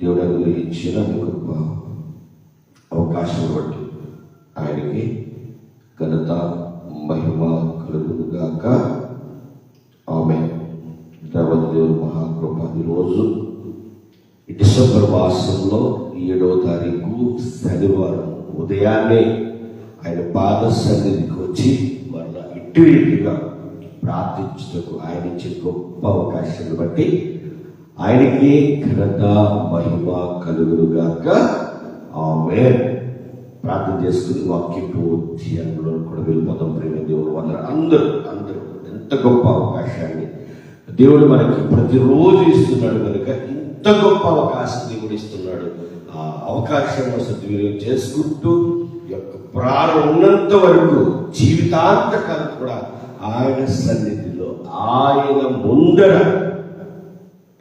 దేవుడు అనుగ్రహించిన గొప్ప అవకాశం బట్టి ఆయనకి ఘనత మహిమ కలుగుగాక ఆమె దేవత దేవుడు మహాకృప ఈరోజు డిసెంబర్ మాసంలో ఏడవ తారీఖు శనివారం ఉదయాన్నే ఆయన పాద సన్నిధికి వచ్చి మరలా ఇటు ఇటుగా ప్రార్థించుటకు ఆయన ఇచ్చే గొప్ప అవకాశాన్ని బట్టి ఆయనకి ఘనత మహిమ కలుగులుగాక ఆమె ప్రార్థన చేసుకుని వాక్యపు ధ్యానంలో కూడా వెళ్ళిపోతాం ప్రేమ దేవుడు అందరూ అందరూ అందరూ ఎంత గొప్ప అవకాశాన్ని దేవుడు మనకి ప్రతిరోజు ఇస్తున్నాడు కనుక ఇంత గొప్ప అవకాశం దేవుడు ఇస్తున్నాడు. ఆ అవకాశాన్ని సద్వినియోగం చేసుకుంటూ ప్రాణం ఉన్నంత వరకు జీవితాంతకాలం కూడా ఆయన సన్నిధిలో ఆయన ముందర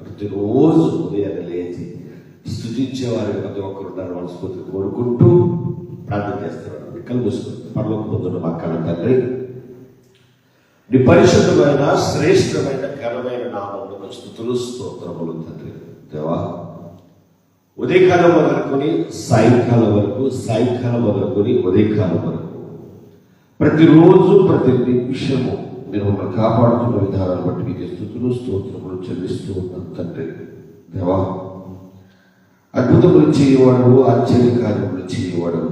ప్రతిరోజు ఉదయం లేచి స్థుతించే వారికి ప్రతి ఒక్కరు ఉన్నారు మనస్ఫూర్తి కోరుకుంటూ ప్రార్థన చేస్తున్నారు కళ్ళు మూసుకుంటూ పరలోకి పొందున్న మా కళ తండ్రి. నీ పరిశుద్ధమైన శ్రేష్టమైన ఘనమైన నామంలో స్థుతులు స్తోత్రములు తండ్రి. దేవా ఉదయకాలం మొదలుకొని సాయంకాలం వరకు సాయంకాలం మొదలుకొని ఉదయకాలం వరకు. ప్రతిరోజు ప్రతి నిమిషము నేను మమ్మల్ని కాపాడుతున్న విధానాన్ని బట్టి మీకు స్థుతులు స్తోత్రములు చెల్లిస్తూ ఉన్నాను తండ్రి. దేవా అద్భుతములు చేయవాడు ఆశ్చర్య కార్యములు చేయవాడు.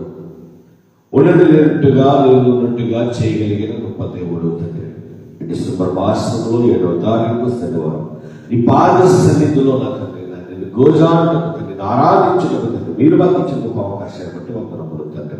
ఉన్నది లేనట్టుగా లేదు ఉన్నట్టుగా చేయగలిగిన గొప్ప దేవుడు తండ్రి. డిసెంబర్ మాసంలో ఏడవ తారీఖు శనివారం. ఈ పాద సన్నిధిలో నా తండ్రి. నిన్ను గోజాడుటకు ఆరాధించుటకు తండ్రి మీరు మాకు అవకాశాన్ని బట్టి వందనములు తండ్రి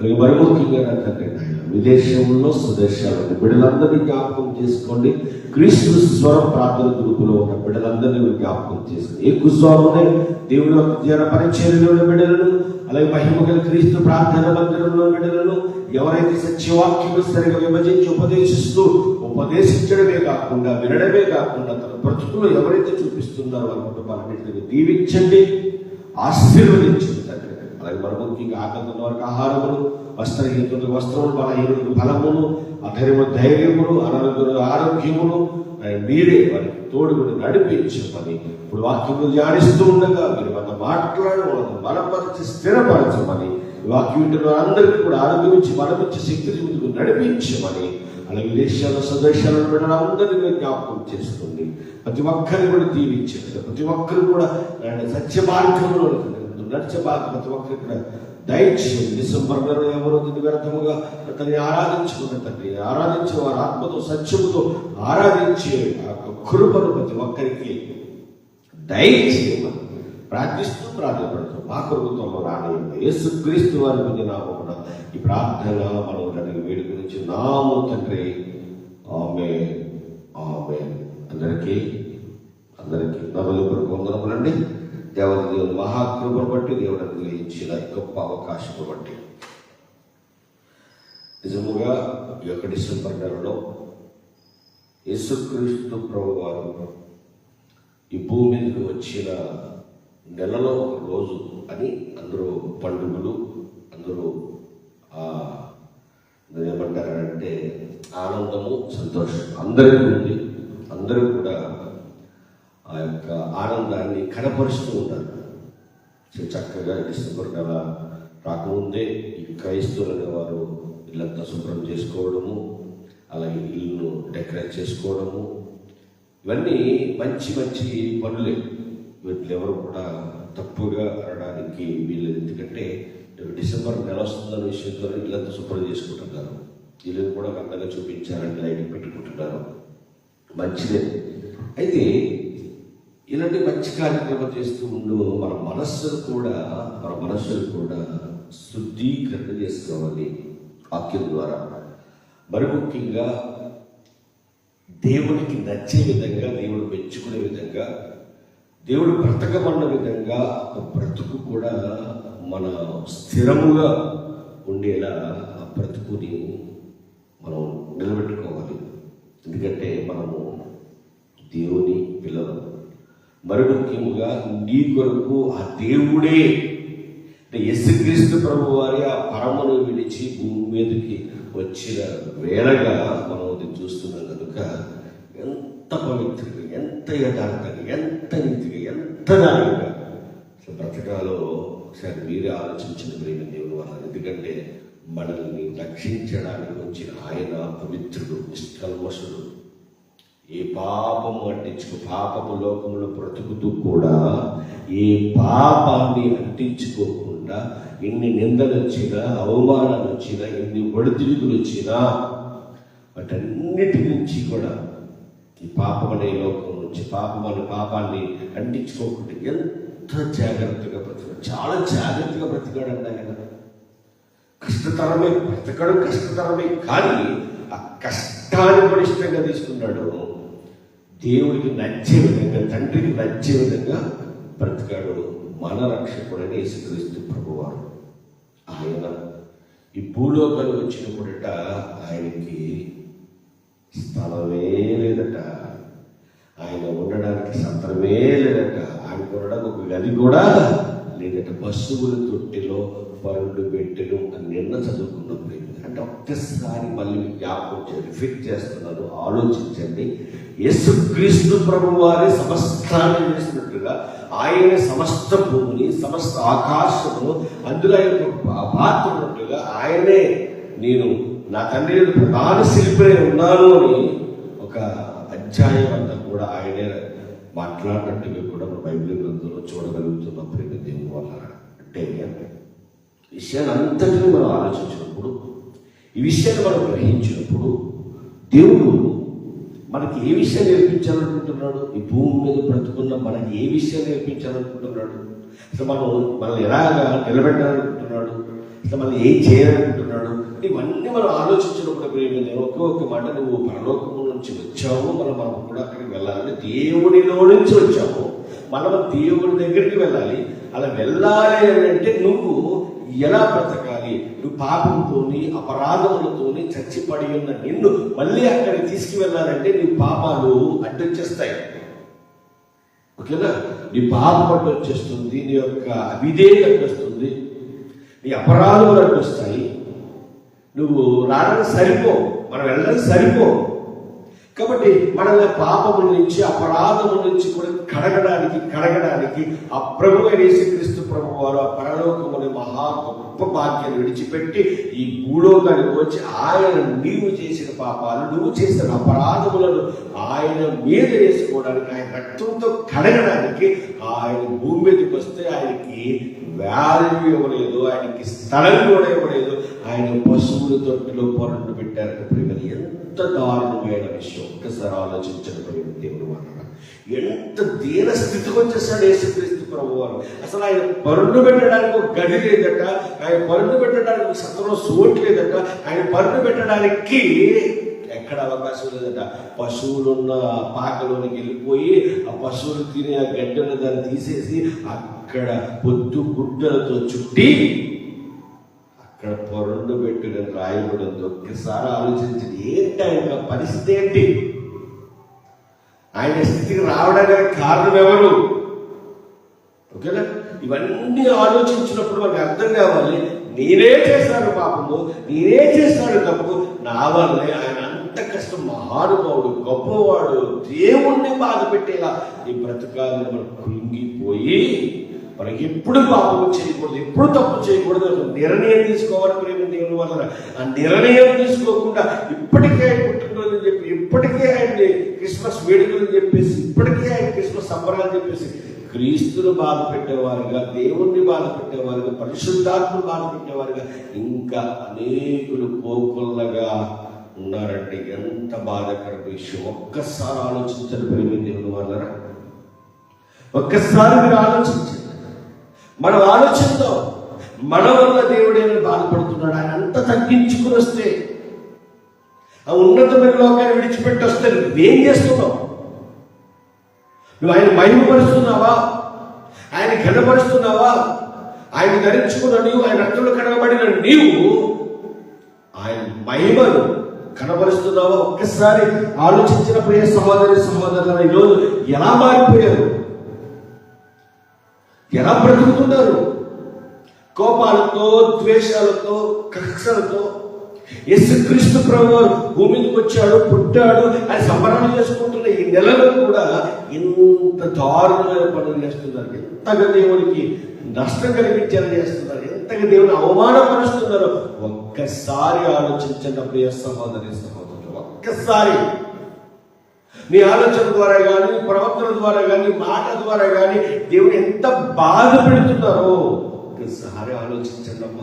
అలాగే మరి ముఖ్యంగా నా తండ్రి విదేశంలో స్వదేశాలను బిడ్డలందరినీ జ్ఞాపకం చేసుకోండి. క్రీస్తు స్వరం ప్రార్థన గ్రూపులో ఉన్న బిడ్డలందరినీ జ్ఞాపకం చేసుకోండి. ఏ కుస్వామునే దేవుని యొక్క ధ్యాన పరిచయంలోని బిడ్డలను అలాగే మహిమగల క్రీస్తు ప్రార్థన మందిరంలో బిడ్డలను ఎవరైతే సత్యవాక్యము సరిగా విభజించి ఉపదేశిస్తూ ఉపదేశించడమే కాకుండా వినడమే కాకుండా తన బ్రతుకులు ఎవరైతే చూపిస్తున్నారో వారి కుటుంబాలన్నింటినీ దీవించండి. ఆశీర్వదించండి తండ్రి అలాగే మన ముఖ్యంగా ఆకలిన వారికి ఆహారములు వస్త్రహీనులకు వస్త్రములు బలహీనులకు బలమును అధైర్యము ధైర్యములు అనారోగ్యులు ఆరోగ్యమును మీరే వారికి తోడుగుని నడిపించమని ఇప్పుడు వాక్యములు ధ్యానిస్తూ ఉండగా మీరు మన మాట్లాడి వాళ్ళని బలపరిచి స్థిరపరచమని వాక్యం వింటున్న అందరికీ కూడా ఆరోగ్యం ఇచ్చి బలమిచ్చి శక్తి నడిపించమని అలా విదేశాల స్వదేశాలను పెట్టిన అందరినీ జ్ఞాపకం చేస్తుంది ప్రతి ఒక్కరిని కూడా దీవించండి. ప్రతి ఒక్కరు కూడా సత్య మార్గంలో నడిచే బాధ ప్రతి ఒక్కరు కూడా దయచేయండి. డిసెంబర్ నెలలో ఎవరో దీన్ని వ్యర్థముగా అతన్ని ఆరాధించుకున్న తండ్రి ఆరాధించే వారు ఆత్మతో సత్యముతో ఆరాధించే కృపను ప్రతి ఒక్కరికి దయచేయమని ప్రార్థిస్తూ ప్రార్థపడుతూ మా కృపతో రానియండి యేసు క్రీస్తు వారి మీద నామమున ఈ ప్రార్థన మనం అడిగి వేడుక నుంచి నాము తండ్రి. ఆమె ఆమె అందరికీ అందరికీ నవలు వందనములండి దేవత దేవుని మహాకృపను బట్టి దేవుడు అనుగ్రహించిన గొప్ప అవకాశం బట్టి. నిజముగా ఈ యొక్క డిసెంబర్ నెలలో యేసుక్రీస్తు ప్రభు వారు ఈ భూమి మీదకి వచ్చిన నెలలో ఒక రోజు అని అందరూ పండుగలు అందరూ ఏమంటారంటే ఆనందము సంతోషం. అందరికీ ఉంది. అందరూ కూడా ఆ యొక్క ఆనందాన్ని కనపరుస్తూ ఉంటారు చక్కగా డిసెంబర్ నెల రాకముందే ఈ క్రైస్తవులు అనేవారు ఇల్లంతా శుభ్రం చేసుకోవడము అలాగే ఇల్లు డెకరేట్ చేసుకోవడము ఇవన్నీ మంచి మంచి పనులే. వీటిని ఎవరు కూడా తప్పుగా అనడానికి వీళ్ళు ఎందుకంటే డిసెంబర్ నెల వస్తుందన్న విషయంతో ఇల్లంతా శుభ్రం చేసుకుంటున్నారు ఇల్లుని కూడా అందంగా చూపించాలని లైటింగ్ పెట్టుకుంటున్నారు మంచిదే. అయితే ఇలాంటి మంచి కార్యక్రమం చేస్తూ ఉండు మన మనస్సును కూడా మన మనస్సును కూడా శుద్ధీకరణ చేసుకోవాలి వాక్యం ద్వారా. మరి ముఖ్యంగా దేవునికి నచ్చే విధంగా దేవుడు మెచ్చుకునే విధంగా దేవుడు బ్రతకమన్న విధంగా బ్రతుకు కూడా మన స్థిరముగా ఉండేలా ఆ బ్రతుకుని మనం నిలబెట్టుకోవాలి. ఎందుకంటే మనము దేవుని పిల్లలు. మరి ముఖ్యముగా నీ కొరకు ఆ దేవుడే అంటే యేసుక్రీస్తు ప్రభు వారి ఆ పరమను విడిచి భూమి మీదకి వచ్చిన వేళగా మనం అది చూస్తున్నాం కనుక ఎంత పవిత్రంగా ఎంత యథార్థంగా ఎంత నీతిగా ఎంత దానిగా బ్రతకాలో ఒకసారి మీరే ఆలోచించిన ప్రేమ దేవుని వారు ఎందుకంటే మనల్ని రక్షించడానికి వచ్చిన ఆయన పవిత్రుడు నిష్కల్మషుడు. ఏ పాపము అంటించుకు పాపము లోకంలో బ్రతుకుతూ కూడా ఏ పాపాన్ని అంటించుకోకుండా ఎన్ని నిందలు వచ్చినా అవమానాలు వచ్చినా ఎన్ని ఒడిదుడుకులు వచ్చినా వాటన్నిటి నుంచి కూడా ఈ పాపం అనే లోకం నుంచి పాపం అనే పాపాన్ని అంటించుకోకుండా ఎంత జాగ్రత్తగా బ్రతికాడు. చాలా జాగ్రత్తగా బ్రతికాడండి ఆయన. కష్టతరమే బ్రతకడం కష్టతరమే. కానీ ఆ కష్టాన్ని కూడా ఇష్టంగా తీసుకున్నాడు. దేవుడికి నచ్చే విధంగా తండ్రికి నచ్చే విధంగా బ్రతికాడు మన రక్షకుడని యేసుక్రీస్తు ప్రభువారు. ఆయన ఈ భూలోకాలు వచ్చినప్పుడట ఆయనకి స్థలమే లేదట. ఆయన ఉండడానికి సంతరమే లేదట. ఆయన ఉండడానికి ఒక గది కూడా లేదట. పశువుల తొట్టిలో పరుడు పెట్టెలు అని నిన్న చదువుకున్నప్పుడు అంటే ఒక్కసారి మళ్ళీ జ్ఞాపకం చేయండి ఫిట్ చేస్తున్నాను ఆలోచించండి. యేసుక్రీస్తు ప్రభు వారి సమస్తాన్ని చేసినట్లుగా ఆయన సమస్త భూమిని సమస్త ఆకాశము అందులో ఆయన పాత్ర ఉన్నట్లుగా ఆయనే నేను నా తండ్రి ప్రధాన శిల్పి ఉన్నాను అని ఒక అధ్యాయం ఆయన మాట్లాడినట్టుగా కూడా బైబిల్ గ్రంథంలో చూడగలుగుతున్నాం ప్రేమ దేవుని వల్ల అంటే విషయాన్ని అంతటిని మనం ఆలోచించినప్పుడు ఈ విషయాన్ని మనం గ్రహించినప్పుడు దేవుడు మనకి ఏ విషయం నేర్పించాలనుకుంటున్నాడు? ఈ భూమి మీద బ్రతుకున్న మనకి ఏ విషయం నేర్పించాలనుకుంటున్నాడు? అసలు మనం మనల్ని ఎలాగా నిలబెట్టాలనుకుంటున్నాడు? అసలు మనం ఏం చేయాలనుకుంటున్నాడు? ఇవన్నీ మనం ఆలోచించినప్పుడు ప్రేమ నేను ఒకే ఒక్క మాట నువ్వు పరలోకము నుంచి వచ్చావు మనం మనం కూడా దేవునిలో నుంచి వచ్చాము మనం దేవుడి దగ్గరికి వెళ్ళాలి. అలా వెళ్ళాలి అని అంటే నువ్వు ఎలా బ్రతకాలి? నువ్వు పాపంతోని అపరాధములతోని చచ్చిపడి ఉన్న నిన్ను మళ్ళీ అక్కడికి తీసుకువెళ్ళాలంటే నీ పాపాలు అడ్డొచ్చేస్తాయి. ఓకేనా? నీ పాపం అడ్డు వచ్చేస్తుంది నీ యొక్క అవిధేయత అడ్డొస్తుంది నీ అపరాధములు అడ్డొస్తాయి. నువ్వు రావడానికి సరిపో మనం వెళ్ళడానికి సరిపో కాబట్టి మనల్ని పాపము నుంచి అపరాధముల నుంచి కూడా కడగడానికి కడగడానికి ఆ ప్రభు అయిన యేసుక్రీస్తు ప్రభు వారు ఆ పరలోకముని మహా గొప్ప భాగ్యం విడిచిపెట్టి ఈ భూలోకానికి వచ్చి ఆయన నీవు చేసిన పాపాలు నువ్వు చేసిన అపరాధములను ఆయన మీద వేసుకోవడానికి ఆయన రక్తంతో కడగడానికి ఆయన భూమి మీదకి వస్తే ఆయనకి వాల్యూ ఇవ్వలేదు ఆయనకి స్థలం కూడా ఇవ్వలేదు. ఆయన పశువుల తొట్టిలో పొరలు పెట్టారు ప్రియమని ఎంత దారుణమైన విషయం ఒక్కసారి ఆలోచించడం దేవుడు వలన ఎంత దీన స్థితికి వచ్చేసాడు యేసుక్రీస్తు ప్రభు వారు అసలు ఆయన పరుడు పెట్టడానికి ఒక గది లేదట ఆయన పరుడు పెట్టడానికి సత్రంలో సోటు లేదట ఆయన పరుడు పెట్టడానికి ఎక్కడ అవకాశం లేదట. పశువులున్న పాకలోనికి వెళ్ళిపోయి ఆ పశువులు తినే ఆ గడ్డను దాన్ని తీసేసి అక్కడ పొద్దు గుడ్డలతో చుట్టి అక్కడ పొరండు పెట్టిన రాయబడింది ఒక్కసారి ఆలోచించింది ఏంటి ఆయన పరిస్థితి ఏంటి? ఆయన స్థితికి రావడానికి కారణం ఎవరు? ఓకేనా? ఇవన్నీ ఆలోచించినప్పుడు మనకు అర్థం కావాలి నేనే చేశాను పాపము నేనే చేశాను తప్పు నా వల్లే ఆయన అంత కష్టం మహానుభావుడు గొప్పవాడు దేవుణ్ణి బాధ పెట్టేలా ఈ బ్రతకాలను మనం కృంగిపోయి మనకి ఎప్పుడు పాపం చేయకూడదు ఎప్పుడు తప్పు చేయకూడదు నిర్ణయం తీసుకోవాలి ప్రేమ దేవుని వలన ఆ నిర్ణయం తీసుకోకుండా ఇప్పటికే ఆయన పుట్టినరోజు అని చెప్పి ఇప్పటికే ఆయన్ని క్రిస్మస్ వేడుకలు చెప్పేసి ఇప్పటికే ఆయన క్రిస్మస్ సంబరాలు చెప్పేసి క్రీస్తును బాధ పెట్టేవారుగా దేవుణ్ణి బాధ పెట్టేవారుగా పరిశుద్ధాత్మను బాధ పెట్టేవారుగా ఇంకా అనేకులు కోకుల్లగా ఉన్నారంటే ఎంత బాధకర విషయం. ఒక్కసారి ఆలోచించండి ప్రేమ దేవుని వల్ల ఒక్కసారి మీరు ఆలోచించండి. మనం ఆలోచనతో మన వల్ల దేవుడేమో బాధపడుతున్నాడు ఆయన అంత తగ్గించుకుని వస్తే ఆ ఉన్నతమైన లోకాన్ని విడిచిపెట్టి వస్తే నువ్వేం చేస్తున్నావు? నువ్వు ఆయన మహిమపరుస్తున్నావా? ఆయన ఘనపరుస్తున్నావా? ఆయన ధరించుకున్న నీవు ఆయన రక్తంలో కడగబడిన నీవు ఆయన మహిమను కనబరుస్తున్నావా ఒక్కసారి ఆలోచించిన ప్రియ సహోదరి సహోదరులు ఈరోజు ఎలా మారిపోయారు? ఎలా బ్రతుకుతున్నారు? కోపాలతో ద్వేషాలతో కక్షలతో. యేసుక్రీస్తు ప్రభు వారు భూమి వచ్చాడు పుట్టాడు అని సంబరణ చేసుకుంటున్న ఈ నెలలో కూడా ఇంత దారుణమైన పనులు చేస్తున్నారు. ఎంతగా దేవునికి నష్టం కలిగించేలా చేస్తున్నారు. ఎంతగా దేవుని అవమానపరుస్తున్నారో ఒక్కసారి ఆలోచించండి ప్రియ సహోదరి సహోదరులు ఒక్కసారి. నీ ఆలోచన ద్వారా కానీ ప్రవర్తన ద్వారా కానీ మాట ద్వారా కానీ దేవుడు ఎంత బాధ పెడుతున్నారో ఒకసారి ఆలోచించండి అమ్మ.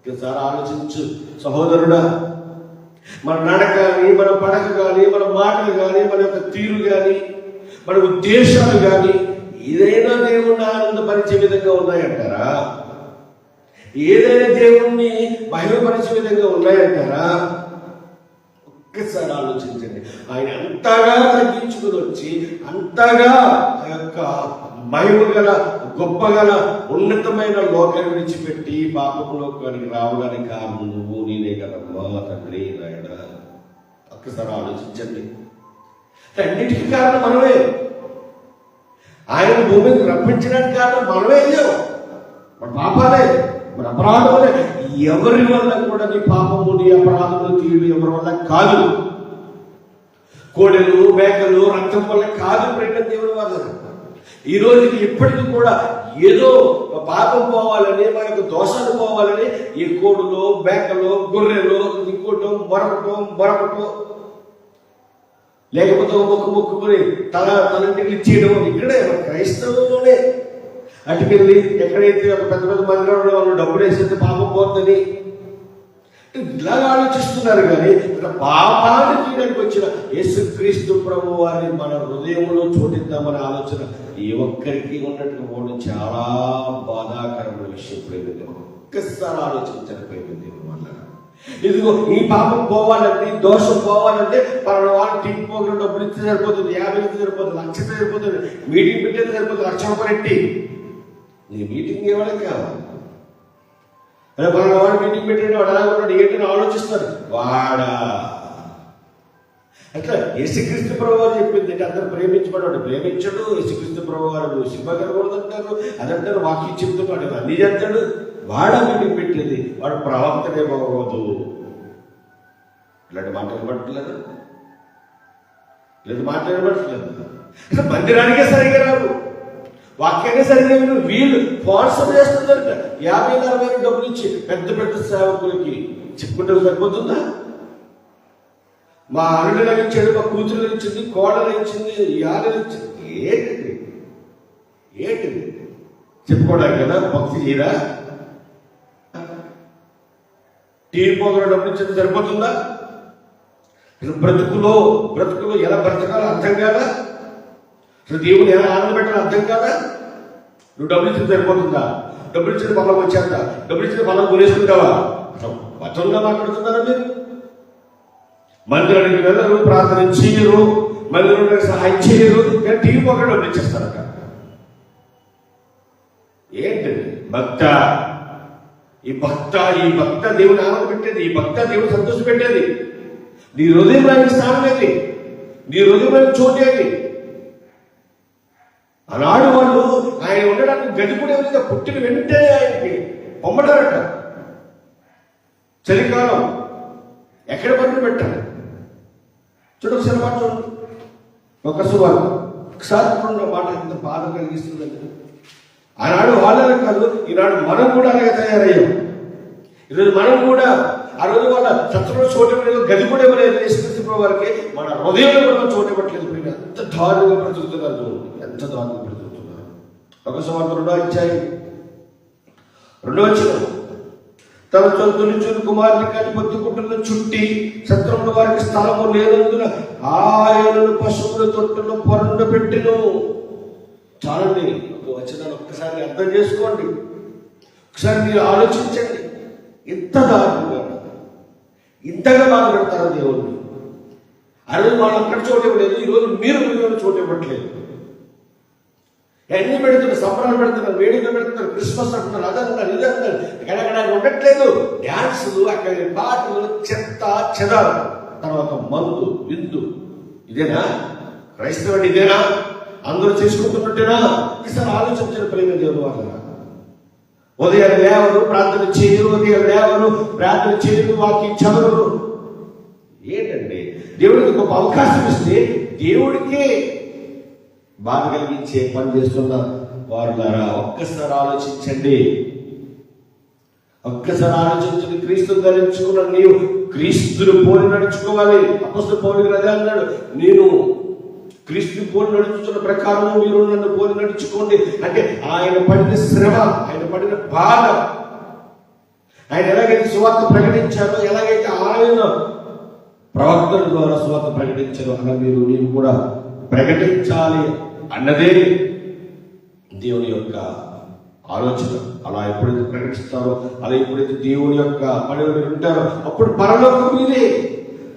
ఒకసారి ఆలోచించు. సహోదరుడా మన నడక కానీ మన పడక కానీ మన మాటలు కానీ మన యొక్క తీరు కానీ మన ఉద్దేశాలు కానీ ఏదైనా దేవుణ్ణి ఆనందపరిచే విధంగా ఉన్నాయంటారా? ఏదైనా దేవుణ్ణి భయపరిచే విధంగా ఉన్నాయంటారా? ఒక్కసారి ఆలోచించండి. ఆయన అంతగా తగ్గించుకుని వచ్చి అంతగా ఆ యొక్క మహిమ గల గొప్ప గల ఉన్నతమైన లోకాన్ని విడిచిపెట్టి పాపంలోకానికి రావడానికి కారణం నువ్వు నేనే కదమ్మా తండ్రి నాయన. ఒక్కసారి ఆలోచించండి. అన్నిటికీ కారణం మనమే. ఆయన భూమికి రప్పించడానికి కారణం మనమే అయ్యాం. మన పాపాలే. మన అపరాధములే. ఎవరి వల్ల కూడా నీ పాపము నీ అపరాధములు తీయడం ఎవరి వల్ల కాదు. కోడెలు మేకలు రక్తం వల్ల కాదు ప్రేమ దేవుని వల్ల ఈ రోజుకి ఇప్పటికీ కూడా ఏదో పాపం పోవాలని మనకు యొక్క దోషాలు పోవాలని ఈ కోడులో మేకలు గొర్రెలు ఇంకోటో మరొకటో మరొకటో. లేకపోతే ఒక మొక్కు మొక్కుకొని తల తలంటికి ఇచ్చేయడం ఇక్కడే క్రైస్తవంలోనే అటుకెళ్ళి ఎక్కడైతే ఒక పెద్ద పెద్ద మందిరంలో వాళ్ళు డబ్బులు వేసేది పాపం పోతుందని ఇలా ఆలోచిస్తున్నారు కానీ ఇక్కడ పాపాన్ని తీయడానికి వచ్చిన యేసుక్రీస్తు ప్రభు వారిని మన హృదయంలో చోటిద్దామనే ఆలోచన ఏ ఒక్కరికి ఉన్నట్టుగా పోవడం చాలా బాధాకరమైన విషయం ప్రేమిద్దాం ఒక్కసారి ఆలోచించండి ప్రేమిద్దాం వల్ల ఇదిగో ఈ పాపం పోవాలంటే ఈ దోషం పోవాలంటే పలానా వాళ్ళు టీం పోగిన డబ్బులు ఇస్తే సరిపోతుంది యాభై ఇస్తే సరిపోతుంది లక్ష సరిపోతుంది మీటింగ్ పెట్టేది సరిపోతుంది లక్ష రూపాయలు నీ మీటింగ్ ఎవరికి కావాలి అదే మన వాడు మీటింగ్ పెట్టండి వాడు అలా ఉన్నాడు? ఏంటని ఆలోచిస్తారు వాడా. అట్లా యేసుక్రీస్తు ప్రభు వారు చెప్పింది అంటే అందరు ప్రేమించబడ్డాడు ప్రేమించడు యేసుక్రీస్తు ప్రభు వారు సినిమాకరకూడదు అంటారు అదంటారు వాక్యం చెప్తున్నాడు అన్ని చేస్తాడు. వాడ మీటింగ్ పెట్టేది వాడు ప్రవర్తనే బాగోదు ఇలాంటి మాటలు పట్టలేదు ఇలాంటి మాట్లాడబట్టలేదు మందిరానికే సరిగా రాదు వాక్యాన్ని సరిగా వీళ్ళు స్పాన్సర్ చేస్తుందంట యాభై అరవై డబ్బులు ఇచ్చి పెద్ద పెద్ద సేవకులకి చెప్పుకుంటే సరిపోతుందా? మా అల్లుడు ఇచ్చాడు మా కూతురు ఇచ్చింది కోడలు ఇచ్చింది యాడలు ఇచ్చింది ఏంటిది? ఏంటిది? చెప్పుకోవడానికి కదా? భక్తి చేయరా? టీవీ పోగల డబ్బులు ఇచ్చింది సరిపోతుందా? బ్రతుకులో బ్రతుకులో ఎలా బ్రతకాలో అర్థం కాదా? అసలు దేవుని ఎలా ఆనందపెట్టాలో అర్థం కాదా? నువ్వు డబ్బులు ఇచ్చిన సరిపోతుందా? డబ్బులు ఇచ్చిన బలం వచ్చేంత డబ్బులు ఇచ్చిన బలం కొనేసుకుంటావా? మతంగా మాట్లాడుతున్నారా మీరు? మందిరానికి వెళ్ళరు ప్రార్థన చేయరు మందిరంలో సహాయం చేయరు కానీ టీవీ పోక డబ్బులు ఇచ్చేస్తారట ఏంటండి భక్త. ఈ భక్త ఈ భక్త దేవుని ఆనంద పెట్టేది ఈ భక్త దేవుని సంతోష పెట్టేది నీ హృదయం ఆయన స్థానం ఏది? నీ హృదయం ఆయన చోటు ఏది? ఆనాడు వాళ్ళు ఆయన ఉండడానికి గది ఉంది పుట్టిన వెంటనే ఆయనకి పొమ్మడారట చలికాలం ఎక్కడ పనులు పెట్టాలి? చూడండి సినిమా చూడు చూడండి. ఒక సువార్త. ఒకసారి మాట ఎంత బాధ కలిగిస్తుందండి ఆనాడు వాళ్ళ కాదు ఈనాడు మనం కూడా అలాగే తయారయ్యాం. ఈరోజు మనం కూడా ఆ రోజు వాళ్ళ శత్రువులు చోటు ఇవ్వలేదు గది కూడా ఇవ్వలేదు యేసుక్రీస్తు వారికి మన హృదయంలో కూడా మనం చోటు ఇవ్వట్లేదు మీరు ఎంత దారుణంగా బ్రతుకుతున్నారు ఎంత దారుణంగా బ్రతుకుతున్నారు. ఒక సువార్త రెండో ఇచ్చాయి రెండో వచ్చిన తన చదువుని చూని కుమారుని కానీ పొత్తుకుంటున్న చుట్టి శత్రువుల వారికి స్థలము లేనందున ఆయనను పశువుల తొట్టులో పొరండ పెట్టిను. చాలండి వచ్చిన ఒక్కసారి అర్థం చేసుకోండి. ఒకసారి మీరు ఆలోచించండి. ఇంత దారుణంగా ఇంతగా బాధ పెడతారు దేవుణ్ణి. ఆ రోజు వాళ్ళు అక్కడ చోటు ఇవ్వలేదు ఈరోజు మీరు మీరు చోటు ఇవ్వట్లేదు. అన్ని పెడుతున్నారు సంబరాలు పెడుతున్నారు వేడుకలు పెడుతున్నారు క్రిస్మస్ అంటున్నారు అదంటారు ఇది అంటారు ఎక్కడెక్కడ ఉండట్లేదు. డ్యాన్సులు అక్కడ పాటలు చెత్త చెదారు తర్వాత మందు విందు. ఇదేనా? క్రైస్తవుడు ఇదేనా? అందరూ చేసుకుంటున్నట్టేనా? ఈసారి ఆలోచించిన ప్రేమ దేవుడు వాళ్ళ ఉదయం లేవరు ప్రార్థన చేయరు ఉదయం లేవరు ప్రార్థన చేయరు వాక్యం చదవరు ఏంటండి దేవుడికి గొప్ప అవకాశం ఇస్తే దేవుడికే బాధ కలిగించే పని చేస్తున్న వారు ఒక్కసారి ఆలోచించండి. ఒక్కసారి ఆలోచించండి క్రీస్తు ధరించుకున్న నీవు క్రీస్తుని పోలి నడుచుకోవాలి. అపస్తు పోలి అదే అన్నాడు నేను క్రీస్తు పోలి నడుచుతున్న ప్రకారం మీరు నన్ను పోలి నడుచుకోండి. అంటే ఆయన పడిన శ్రమ ఆయన పడిన బాధ ఆయన ఎలాగైతే సువార్త ప్రకటించారో ఎలాగైతే ఆయన ప్రవక్తల ద్వారా సువార్త ప్రకటించారో అలా మీరు నేను కూడా ప్రకటించాలి అన్నదే దేవుని యొక్క ఆలోచన. అలా ఎప్పుడైతే ప్రకటిస్తారో అలా ఎప్పుడైతే దేవుని యొక్క పనిలో మీరు ఉంటారో అప్పుడు పరలోకం మీదే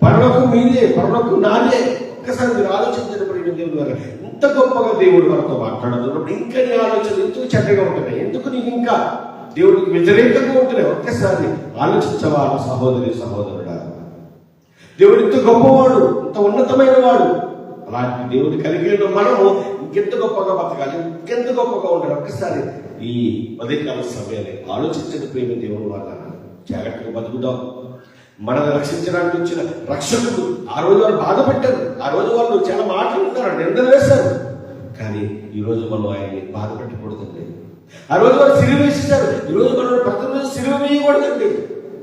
పరలోకం మీదే పరలోకం నాదే. ఒక్కసారి మీరు ఆలోచించిన ప్రేమ దేవుడు ద్వారా ఇంత గొప్పగా దేవుడు మనతో మాట్లాడుతున్నప్పుడు ఇంకా నీ ఆలోచన ఎందుకు చెడ్డగా ఉంటున్నాయి. ఎందుకు నీకు ఇంకా దేవుడికి వ్యతిరేకంగా ఉంటున్నాయి ఒక్కసారి ఆలోచించవా సహోదరి సహోదరుడా? దేవుడు ఇంత గొప్పవాడు ఇంత ఉన్నతమైన వాడు. అలాంటి దేవుడు కలిగి ఉన్న మనము ఇంకెంత గొప్పగా బతకాలి ఇంకెంత గొప్పగా ఉండాలి? ఒక్కసారి ఈ ఉదయకాల సమయాన్ని ఆలోచించకపోయిన దేవుడు వాళ్ళ జాగ్రత్తగా బతుకుతాం మనల్ని రక్షించడానికి వచ్చిన రక్షకుడు ఆ రోజు వాళ్ళు బాధ పెట్టారు ఆ రోజు వాళ్ళు చాలా మాటలు ఉన్నారు నిందలు వేశారు. కానీ ఈ రోజు మనం ఆయన్ని బాధ పెట్టకూడదండి. ఆ రోజు వాళ్ళు సిలువ వేసేసారు ఈ రోజు మనం ప్రతిరోజు సిలువ వేయకూడదండి.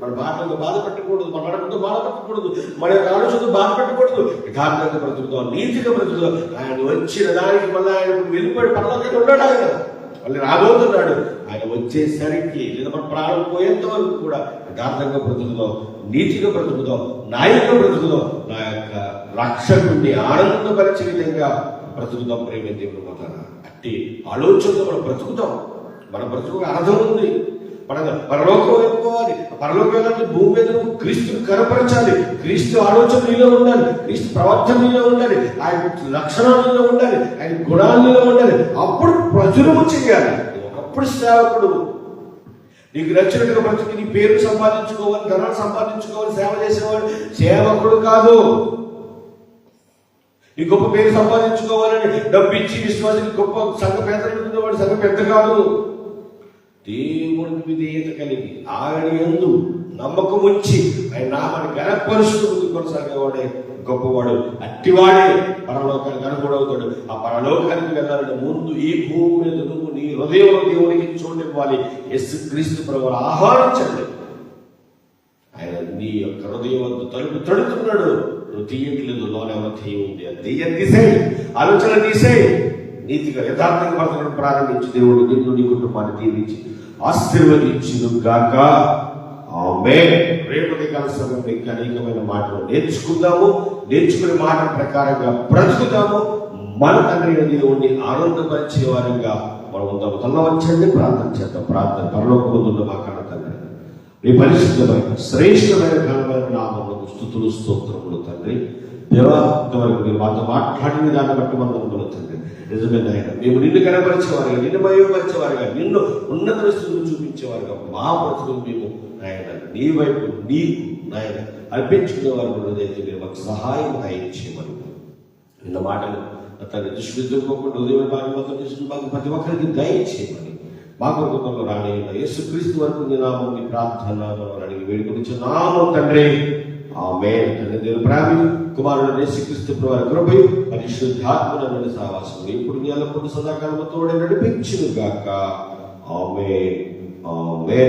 మన బాధలు బాధ పెట్టకూడదు మన నడకతో బాధ పెట్టకూడదు మన యొక్క ఆలోచనతో బాధ పెట్టకూడదు. యథార్థంగా బ్రతుకుతాం నీతిగా బ్రతుకుతాం ఆయన వచ్చిన దానికి మళ్ళీ ఆయన వెళ్ళిపోయి పర్లోకి ఉన్నాడు ఆయన. మళ్ళీ రాబోతున్నాడు. ఆయన వచ్చేసరికి లేదా మన ప్రాణం పోయేంత వరకు కూడా యథార్థంగా బ్రతుకుదాం. నీతిగా బ్రతుకుదాం న్యాయంగా బ్రతుకుదాం నా యొక్క రక్షకుడిని ఆనందపరిచే విధంగా బ్రతుకుదాం ప్రేమ దేవుడు అట్టి ఆలోచనతో మనం బ్రతుకుతాం మన బ్రతుకు అర్థం ఉంది. మన పరలోకం వెళ్ళిపోవాలి పరలోకం వెళ్ళాలి భూమి మీద నువ్వు క్రీస్తుని కనపరచాలి. క్రీస్తు ఆలోచన నీలో ఉండాలి. క్రీస్తు ప్రవర్తన నీలో ఉండాలి. ఆయన లక్షణాలలో ఉండాలి. ఆయన గుణాలలో ఉండాలి. అప్పుడు ప్రచురము చేయాలి. ఒకప్పుడు సేవకుడు. నీకు నచ్చినట్టుగా బ్రతికి నీ పేరు సంపాదించుకోవాలి ధనాలు సంపాదించుకోవాలి సేవ చేసేవాడు సేవకుడు కాదు. నీ గొప్ప పేరు సంపాదించుకోవాలని డబ్బు ఇచ్చి గొప్ప సంఘ పెద్ద వాడు సంఘ పెద్ద కాదు. దేవుడికి విధేయత కలిగి ఆయన ఎందు నమ్మకం ఉంచి ఆయన నామాన్ని గణపరుస్తూ కొనసాగేవాడే గొప్పవాడు. అట్టివాడే పరలోకానికి అనుకూడవుతాడు ఆ పరలోకానికి వెళ్ళాలంటే ముందు ఈ భూమి మీద నువ్వు హృదయంలో దేవునికి చూడివ్వాలి ఎస్సు క్రీస్తు ప్రభు ఆహ్వానించండి ఆయన నీ యొక్క హృదయం వద్ద తలుపు తడుతున్నాడు. నువ్వు తీయట్లేదు తీయ ఉంది తీయ తీసేయి. ఆలోచన తీసేయి. నీతిగా యథార్థంగా బ్రతకడం ప్రారంభించి. దేవుడు నిన్ను నీ కుటుంబాన్ని దీవించి ఆశీర్వదించును గాక. ఆమె రేపటి కాల సమయంలో ఇంకా అనేకమైన మాటలు నేర్చుకుందాము. నేర్చుకునే మాట ప్రకారంగా బ్రతుకుతాము. మన తండ్రి అయిన దేవుణ్ణి ఆనందపరిచే వారంగా మనం ఉందాము వచ్చండి ప్రార్థన చేద్దాం. ప్రార్థన పరలోకముందు మా కన్న తండ్రి. మీ పరిశుద్ధమైన శ్రేష్టమైన ఘనమైన నామములకు స్థుతులు స్తోత్రములు తండ్రి. దేవా మీరు మాతో మాట్లాడిన దాన్ని బట్టి మనం తండ్రి. నిజమే నాయన మేము నిన్ను కనపరిచేవారుగా నిన్ను భయపరిచేవారుగా నిన్ను ఉన్నత స్థితులు చూపించేవారుగా మా బ్రతుకులు మేము నాయన నీ వైపు నీకు నాయన అర్పించుకునే వారు హృదయంతో మీరు మాకు సహాయం దయచేయమని. నిన్న మాటలు తన దృష్టి ఉదయం భాగవతం మొత్తం తీసుకుని మాకు ప్రతి ఒక్కరికి దయచేయమని మా కొరకు యేసు క్రీస్తు వరకు నీ నామం నీ ప్రార్థన అడిగి వేడుకొని నామం తండ్రి ఆమె తండ్రి దేవుని ప్రేమ కుమారుడు యేసుక్రీస్తు ప్రభు కృపయు పరిశుద్ధాత్మన సావాసం ఇప్పుడు నీ అల్లప్పుడు సదాకాలం తోడే నడిపించును గాక ఆమె ఆమె